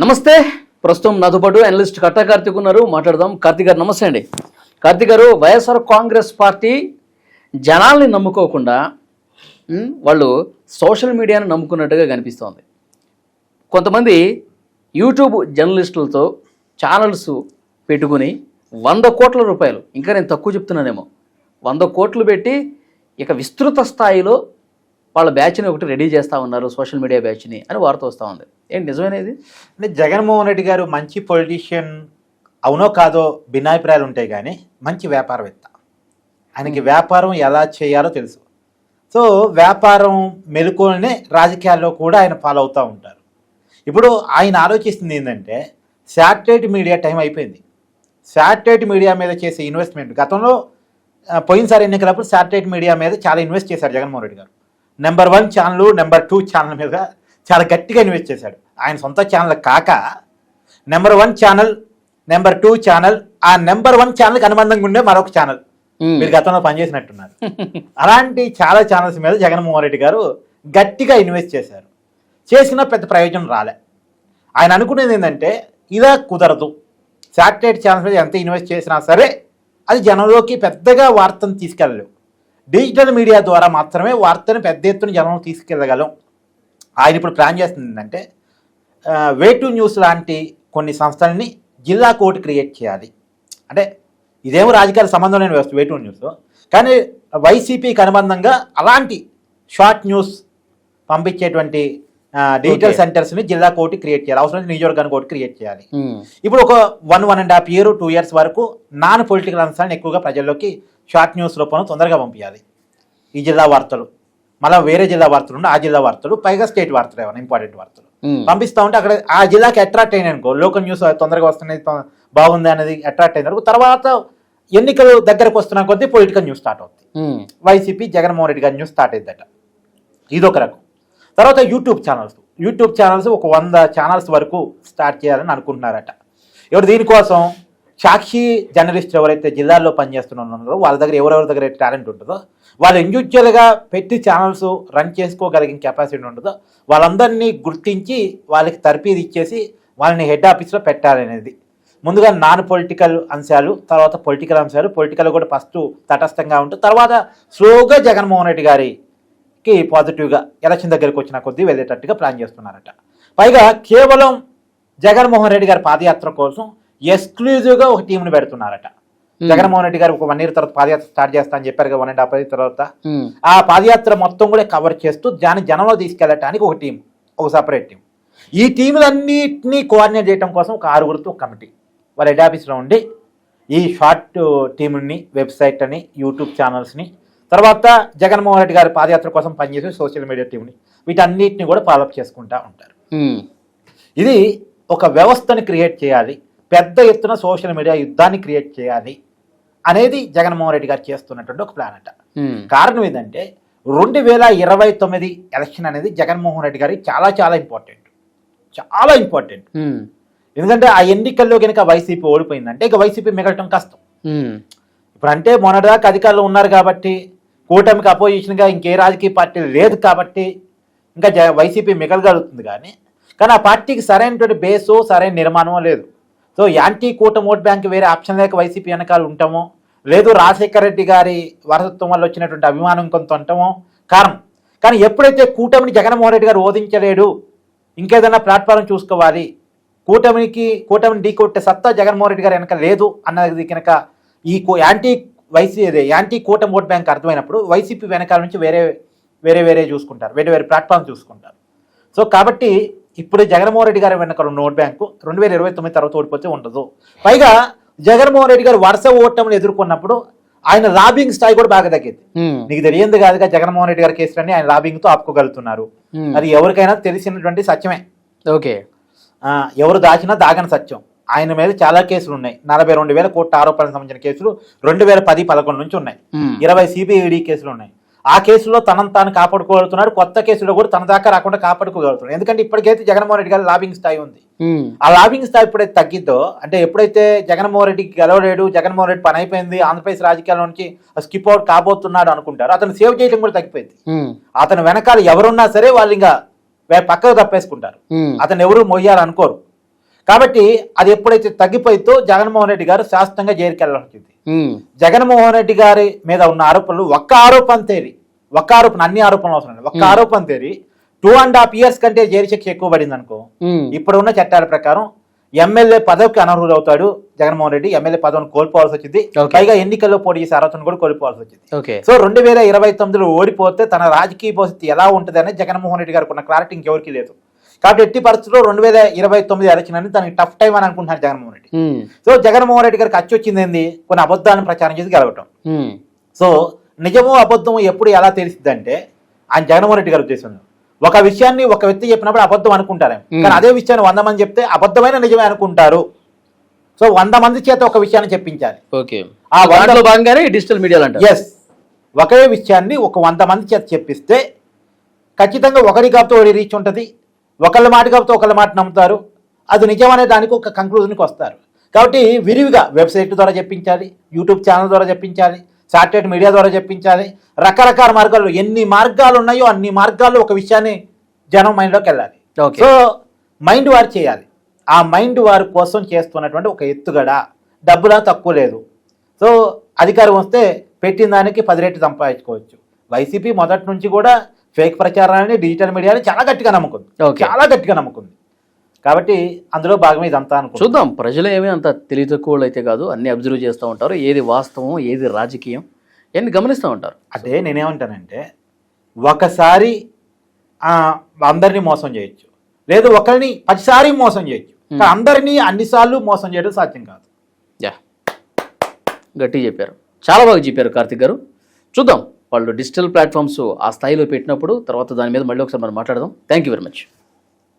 నమస్తే. ప్రస్తుతం నాతోపాటు అనలిస్ట్ కట్టా కార్తిక్ ఉన్నారు. మాట్లాడదాం. కార్తిక్ గారు నమస్తే అండి. కార్తిక్ గారు వైఎస్ఆర్ కాంగ్రెస్ పార్టీ జనాల్ని నమ్ముకోకుండా వాళ్ళు సోషల్ మీడియాను నమ్ముకున్నట్టుగా కనిపిస్తోంది. కొంతమంది యూట్యూబ్ జర్నలిస్టులతో ఛానల్స్ పెట్టుకుని వంద కోట్ల రూపాయలు ఇంకా నేను తక్కువ చెప్తున్నానేమో వంద కోట్లు పెట్టి ఇక విస్తృత స్థాయిలో వాళ్ళ బ్యాచ్ని ఒకటి రెడీ చేస్తూ ఉన్నారు సోషల్ మీడియా బ్యాచ్ని అని వార్త వస్తూ ఉంది. ఏంటి నిజమేనేది? అంటే జగన్మోహన్ రెడ్డి గారు మంచి పొలిటీషియన్ అవునో కాదో భిన్నాభిప్రాయాలు ఉంటాయి కానీ మంచి వ్యాపారవేత్త. ఆయనకి వ్యాపారం ఎలా చేయాలో తెలుసు. సో వ్యాపారం మెలుకోనే రాజకీయాల్లో కూడా ఆయన ఫాలో అవుతూ ఉంటారు. ఇప్పుడు ఆయన ఆలోచిస్తుంది ఏంటంటే శాటిలైట్ మీడియా టైం అయిపోయింది. శాటిలైట్ మీడియా మీద చేసే ఇన్వెస్ట్మెంట్ గతంలో పోయినసారి ఎన్నికలప్పుడు శాటిలైట్ మీడియా మీద చాలా ఇన్వెస్ట్ చేశారు Jaganmohan Reddy garu. Number one channel number two channel మీద చాలా గట్టిగా ఇన్వెస్ట్ చేశాడు. ఆయన సొంత ఛానల్ కాక number one channel number two channel ఆ నెంబర్ వన్ ఛానల్కి అనుబంధంగా ఉండే మరొక ఛానల్. మీరు గతంలో పనిచేసినట్టున్నారు. అలాంటి చాలా ఛానల్స్ మీద జగన్మోహన్ రెడ్డి గారు గట్టిగా ఇన్వెస్ట్ చేశారు. చేసినా పెద్ద ప్రయోజనం రాలే. ఆయన అనుకునేది ఏంటంటే ఇలా కుదరదు. శాటిలైట్ ఛానల్స్ మీద ఎంత ఇన్వెస్ట్ చేసినా సరే అది జనంలోకి పెద్దగా వార్తను తీసుకెళ్ళలేవు. డిజిటల్ మీడియా ద్వారా మాత్రమే వార్తను పెద్ద ఎత్తున జనంలో తీసుకెళ్ళగలం ఆయన ఇప్పుడు ప్లాన్ చేస్తుంది ఏంటంటే వే టు న్యూస్ లాంటి కొన్ని సంస్థల్ని జిల్లా కోర్టు క్రియేట్ చేయాలి. అంటే ఇదేమో రాజకీయాల సంబంధం లేని వ్యవస్థ వే టు న్యూస్. కానీ వైసీపీకి అనుబంధంగా అలాంటి షార్ట్ న్యూస్ పంపించేటువంటి డిజిటల్. సెంటర్స్ని జిల్లా కోర్టు క్రియేట్ చేయాలి. అవసరం నియోజకవర్గాన్ని కోర్టు క్రియేట్ చేయాలి. ఇప్పుడు ఒక one one and half year two years వరకు నాన్ పొలిటికల్ అంశాలను ఎక్కువగా ప్రజల్లోకి షార్ట్ న్యూస్ రూపంలో తొందరగా పంపించాలి ఈ జిల్లా వార్తలు. మళ్ళీ వేరే జిల్లా వార్తలు ఆ జిల్లా వార్తలు పైగా స్టేట్ వార్తలు ఏమైనా ఇంపార్టెంట్ వార్తలు. పంపిస్తా ఉంటే అక్కడ ఆ జిల్లాకి అట్రాక్ట్ అయిన అనుకో లోకల్ న్యూస్ తొందరగా వస్తున్నది బాగుంది అనేది అట్రాక్ట్ అయిన తర్వాత ఎన్నికలు దగ్గరకు వస్తున్న కొద్దీ పొలిటికల్ న్యూస్ స్టార్ట్ అవుతుంది. వైసీపీ జగన్మోహన్ రెడ్డి గారి న్యూస్ స్టార్ట్ అయిందట ఇదొక రకం. తర్వాత యూట్యూబ్ ఛానల్స్. యూట్యూబ్ ఛానల్స్ ఒక వంద ఛానల్స్ వరకు స్టార్ట్ చేయాలని అనుకుంటున్నారట. ఎవరు దీనికోసం? సాక్షి జర్నలిస్ట్ ఎవరైతే జిల్లాల్లో పనిచేస్తున్నారో వాళ్ళ దగ్గర ఎవరెవరి దగ్గర టాలెంట్ ఉంటుందో వాళ్ళు ఇండివిజువల్గా పెట్టి ఛానల్స్ రన్ చేసుకోగలిగిన కెపాసిటీ ఉంటుందో వాళ్ళందరినీ గుర్తించి వాళ్ళకి తర్ఫీదు ఇచ్చేసి వాళ్ళని హెడ్ ఆఫీస్లో పెట్టాలనేది. ముందుగా నాన్ పొలిటికల్ అంశాలు తర్వాత పొలిటికల్ అంశాలు పొలిటికల్ కూడా ఫస్ట్ తటస్థంగా ఉంటూ తర్వాత స్లోగా జగన్మోహన్ రెడ్డి గారికి పాజిటివ్గా ఎలక్షన్ దగ్గరికి వచ్చిన కొద్దీ వెళ్ళేటట్టుగా ప్లాన్ చేస్తున్నారట. పైగా కేవలం జగన్మోహన్ రెడ్డి గారి పాదయాత్ర కోసం ఎక్స్క్లూజివ్గా ఒక టీంని పెడుతున్నారట Hmm. జగన్మోహన్ రెడ్డి గారు ఒక వన్ ఇయర్ తర్వాత పాదయాత్ర స్టార్ట్ చేస్తా అని చెప్పారు కదా వన్ అండ్ హాఫ్ ఇయర్ తర్వాత ఉమ్. ఆ పాదయాత్ర మొత్తం కూడా కవర్ చేస్తూ దాని జనంలో తీసుకెళ్ళటానికి ఒక టీం ఒక సపరేట్ టీం ఈ టీములన్నింటినీ కోఆర్డినేట్ చేయడం కోసం ఒక ఆరుగురితో ఒక కమిటీ వాళ్ళ హెడ్ ఆఫీస్లో ఉండి ఈ షార్ట్ టీముని వెబ్సైట్ అని యూట్యూబ్ ఛానల్స్ని తర్వాత జగన్మోహన్ రెడ్డి గారి పాదయాత్ర కోసం పనిచేసే సోషల్ మీడియా టీంని వీటన్నిటిని కూడా ఫాలోఅప్ చేసుకుంటూ ఉంటారు ఉమ్. ఇది ఒక వ్యవస్థని క్రియేట్ చేయాలి పెద్ద ఎత్తున సోషల్ మీడియా యుద్ధాన్ని క్రియేట్ చేయాలి అనేది జగన్మోహన్ రెడ్డి గారు చేస్తున్నటువంటి ఒక ప్లాన్ అట. కారణం ఏంటంటే రెండు వేల ఇరవై తొమ్మిది ఎలక్షన్ అనేది జగన్మోహన్ రెడ్డి గారికి చాలా చాలా ఇంపార్టెంట్ చాలా ఇంపార్టెంట్. ఎందుకంటే ఆ ఎన్నికల్లో కనుక వైసీపీ ఓడిపోయిందంటే ఇక వైసీపీ మిగలటం కష్టం. ఇప్పుడు అంటే మొన్నటిదాకా అధికారంలో ఉన్నారు కాబట్టి కూటమికి అపోజిషన్గా ఇంకే రాజకీయ పార్టీ లేదు కాబట్టి ఇంకా వైసీపీ మిగలగలుగుతుంది కానీ కానీ ఆ పార్టీకి సరైనటువంటి బేసు సరైన నిర్మాణమో లేదు సో యాంటీ కూటమి ఓట్ బ్యాంక్ వేరే ఆప్షన్ లేక వైసీపీ వెనకాల ఉంటామో? లేదు రాజశేఖర రెడ్డి గారి వారసత్వం వల్ల వచ్చినటువంటి అభిమానం కొంత ఉంటామో? కారణం. కానీ ఎప్పుడైతే కూటమిని జగన్మోహన్ రెడ్డి గారు ఓదించలేడు ఇంకేదైనా ప్లాట్ఫారం చూసుకోవాలి కూటమికి కూటమిని ఢీకొట్టే సత్తా జగన్మోహన్ రెడ్డి గారు వెనక లేదు అన్నది కనుక ఈ యాంటీ వైసీ అదే యాంటీ కూటమి ఓట్ బ్యాంక్ అర్థమైనప్పుడు వైసీపీ వెనకాల నుంచి వేరే వేరే వేరే చూసుకుంటారు వేరే వేరే ప్లాట్ఫామ్ చూసుకుంటారు. సో కాబట్టి ఇప్పుడు జగన్మోహన్ రెడ్డి గారి వెనక ఓట్ బ్యాంకు రెండు వేల ఇరవై తొమ్మిది తర్వాత ఓడిపోతే ఉండదు. పైగా జగన్మోహన్ రెడ్డి గారు వరుస ఓటమిని ఎదుర్కొన్నప్పుడు ఆయన లాబింగ్ స్థాయి కూడా బాగా తగ్గింది. నీకు తెలియంది కాదుగా జగన్మోహన్ రెడ్డి గారి కేసులన్నీ ఆయన లాబింగ్తో ఆపుకోగలుగుతున్నారు. ఉమ్. అది ఎవరికైనా తెలిసినటువంటి సత్యమే. ఓకే. ఎవరు దాచినా దాగని సత్యం. ఆయన మీద చాలా కేసులు ఉన్నాయి. నలభై రెండు వేల కోట్ల ఆరోపణలకు సంబంధించిన కేసులు రెండు వేల పది పదకొండు నుంచి ఉన్నాయి. ఇరవై సిబిఐడి కేసులు ఉన్నాయి. ఆ కేసులో తనను తాను కాపాడుకోగలుగుతున్నాడు కొత్త కేసులో కూడా తన దాకా రాకుండా కాపాడుకోగలుగుతున్నాడు. ఎందుకంటే ఇప్పటికైతే జగన్మోహన్ రెడ్డి గారి లాబింగ్ స్థాయి ఉంది. ఆ లాబింగ్ స్థాయి ఎప్పుడైతే తగ్గిద్దో అంటే ఎప్పుడైతే జగన్మోహన్ రెడ్డికి గెలవలేడు జగన్మోహన్ రెడ్డి పని అయిపోయింది ఆంధ్రప్రదేశ్ రాజకీయాల నుంచి స్కిప్ అవుట్ కాబోతున్నాడు అనుకుంటారు. అతను సేవ్ చేయడం కూడా తగ్గిపోయింది. అతని వెనకాల ఎవరున్నా సరే వాళ్ళు ఇంకా పక్కకు తప్పేసుకుంటారు. అతను ఎవరు మొయ్యాలనుకోరు కాబట్టి అది ఎప్పుడైతే తగ్గిపోయితో జగన్మోహన్ రెడ్డి గారు శాశ్వతంగా జైలుకి వెళ్ళాల్సి వచ్చింది. ఉమ్, జగన్మోహన్ రెడ్డి గారి మీద ఉన్న ఆరోపణలు ఒక్క ఆరోపణ తేరి ఒక్క ఆరోపణ అన్ని ఆరోపణలు అవసరం లేదు. ఒక్క ఆరోపణ తేరి టూ అండ్ హాఫ్ ఇయర్స్ కంటే జైలు శిక్ష ఎక్కువ పడింది అనుకో ఇప్పుడు ఉన్న చట్టాల ప్రకారం ఎమ్మెల్యే పదవికి అనర్హులు అవుతాడు జగన్మోహన్ రెడ్డి ఎమ్మెల్యే పదవిని కోల్పోవాల్సి వచ్చింది. పైగా ఎన్నికల్లో పోటీ చేసే అర్హతను కూడా కోల్పోవాల్సి వచ్చింది. సో రెండు వేల ఇరవై తొమ్మిదిలో ఓడిపోతే తన రాజకీయ భవిష్యత్తు ఎలా ఉంటుంది అనేది జగన్మోహన్ రెడ్డి గారికి ఉన్న క్లారిటీ ఇంకెవరికి లేదు. కాబట్టి ఎట్టి పరిస్థితుల్లో రెండు వేల ఇరవై తొమ్మిది ఎలక్షన్ అని తనకి టఫ్ టైం అని అనుకుంటున్నారు జగన్మోహన్ రెడ్డి. సో జగన్మోహన్ రెడ్డి గారికి ఖర్చు వచ్చింది ఏంది? కొన్ని అబద్ధాలను ప్రచారం చేసి గెలవటం. సో నిజమో అబద్ధమో ఎప్పుడు ఎలా తెలిసిద్దంటే ఆయన జగన్మోహన్ రెడ్డి గారి ఉద్దేశంలో. ఒక విషయాన్ని ఒక వ్యక్తి చెప్పినప్పుడు అబద్ధం అనుకుంటారు. కానీ అదే విషయాన్ని వంద మంది చెప్తే అబద్ధమైన నిజమే అనుకుంటారు. సో వంద మంది చేత ఒక విషయాన్ని చెప్పించాలి. ఓకే. ఆ భాగంగానే డిజిటల్ మీడియాలు అంటారు. ఎస్ ఒకే విషయాన్ని ఒక వంద మంది చేత చెప్పిస్తే ఖచ్చితంగా ఒకరి కాపుతో ఒకరి రీచ్ ఉంటుంది. ఒకళ్ళ మాట కాపుతో ఒకళ్ళ మాట నమ్ముతారు. అది నిజమనే దానికి ఒక కంక్లూజన్కి వస్తారు. కాబట్టి విరివిగా వెబ్సైట్ ద్వారా చెప్పించాలి యూట్యూబ్ ఛానల్ ద్వారా చెప్పించాలి సాటిలైట్ మీడియా ద్వారా చెప్పించాలి. రకరకాల మార్గాల్లో ఎన్ని మార్గాలు ఉన్నాయో అన్ని మార్గాల్లో ఒక విషయాన్ని జనం మైండ్లోకి వెళ్ళాలి. ఓకే. సో మైండ్ వారు చేయాలి. ఆ మైండ్ వారి కోసం చేస్తున్నటువంటి ఒక ఎత్తుగడ డబ్బులా తక్కువ లేదు. సో అధికారం వస్తే పెట్టిన దానికి పది రెట్లు సంపాదించుకోవచ్చు. వైసీపీ మొదటి నుంచి కూడా ఫేక్ ప్రచారాన్ని డిజిటల్ మీడియాని చాలా గట్టిగా నమ్ముకుంది. చాలా గట్టిగా నమ్ముకుంది. కాబట్టి అందులో భాగమే ఇదంతా అనుకో చూద్దాం. ప్రజలు ఏమీ అంత తెలివి తక్కువలు అయితే కాదు. అన్ని అబ్జర్వ్ చేస్తూ ఉంటారు. ఏది వాస్తవం ఏది రాజకీయం ఇవన్నీ గమనిస్తూ ఉంటారు. అంటే నేనేమంటానంటే ఒకసారి అందరినీ మోసం చేయొచ్చు. లేదు ఒకరిని పదిసారి మోసం చేయొచ్చు. అందరినీ అన్నిసార్లు మోసం చేయడం సాధ్యం కాదు. యా. గట్టిగా చెప్పారు. చాలా బాగా చెప్పారు కార్తిక్ గారు. చూద్దాం. వాళ్ళు డిజిటల్ ప్లాట్ఫామ్స్ ఆ స్థాయిలో పెట్టినప్పుడు తర్వాత దాని మీద మళ్ళీ ఒకసారి మనం మాట్లాడదాం. Thank you very much